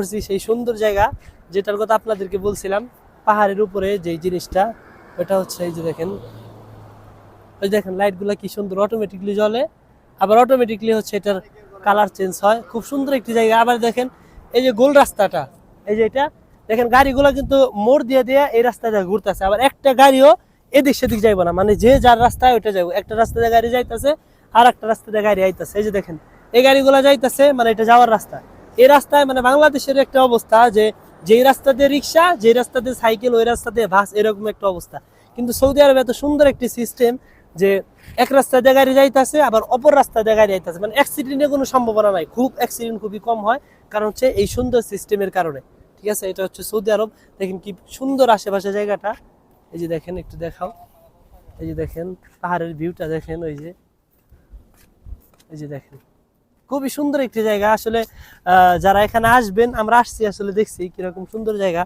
করছি, সেই সুন্দর জায়গা, যেটার কথা আপনাদেরকে বলছিলাম, পাহাড়ের উপরে যে জিনিসটা, ওটা হচ্ছে এই যে দেখেন। ওই দেখেন লাইটগুলো কি সুন্দর অটোমেটিকলি জ্বলে। আবার অটোমেটিকলি হচ্ছে এটার কালার চেঞ্জ হয়। খুব সুন্দর একটি জায়গা। আবার দেখেন, এই যে গোল রাস্তাটা, এই যে এটা, দেখেন, গাড়িগুলো কিন্তু মোড় দিয়ে দিয়ে এই রাস্তা দিয়ে ঘুরতেছে। আবার একটা গাড়িও এদিক সেদিক যাইবো না। মানে যে যার রাস্তায় ওইটা যাব একটা রাস্তা দিয়ে গাড়ি যাইতেছে আর একটা রাস্তা দিয়ে গাড়ি আইতেছে। এই যে দেখেন, এই গাড়িগুলো যাইতেছে মানে এটা যাওয়ার রাস্তা। এই রাস্তায় মানে বাংলাদেশের একটা অবস্থা যে যেই রাস্তা দিয়ে রিক্সা, যেই রাস্তা দিয়ে সাইকেল, ওই রাস্তা দিয়ে বাস, এরকম একটা অবস্থা। কিন্তু সৌদি আরবে এত সুন্দর একটি সিস্টেম যে এক রাস্তা দিয়ে গাড়ি যাইতেছে, আবার অপর রাস্তা দিয়ে গাড়ি যাইতেছে। মানে অ্যাক্সিডেন্টের কোনো সম্ভাবনা নাই। খুব অ্যাক্সিডেন্ট খুবই কম হয়, কারণ হচ্ছে এই সুন্দর সিস্টেমের কারণে। ঠিক আছে? এটা হচ্ছে সৌদি আরব। দেখেন কি সুন্দর আশেপাশে জায়গাটা। এই যে দেখেন, একটু দেখাও। এই যে দেখেন, পাহাড়ের ভিউটা দেখেন, ওই যে। এই যে দেখেন। খুবই সুন্দর একটি জায়গা। আসলে যারা এখানে আসবেন, আমরা আসছি আসলে দেখছি কীরকম সুন্দর জায়গা।